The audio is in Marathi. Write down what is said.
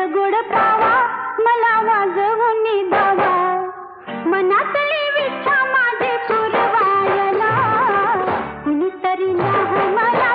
गोड गोड पावा मला वाजवून धावा मनातली विच्छा माझे पुरवायला. कुणीतरी नाही मला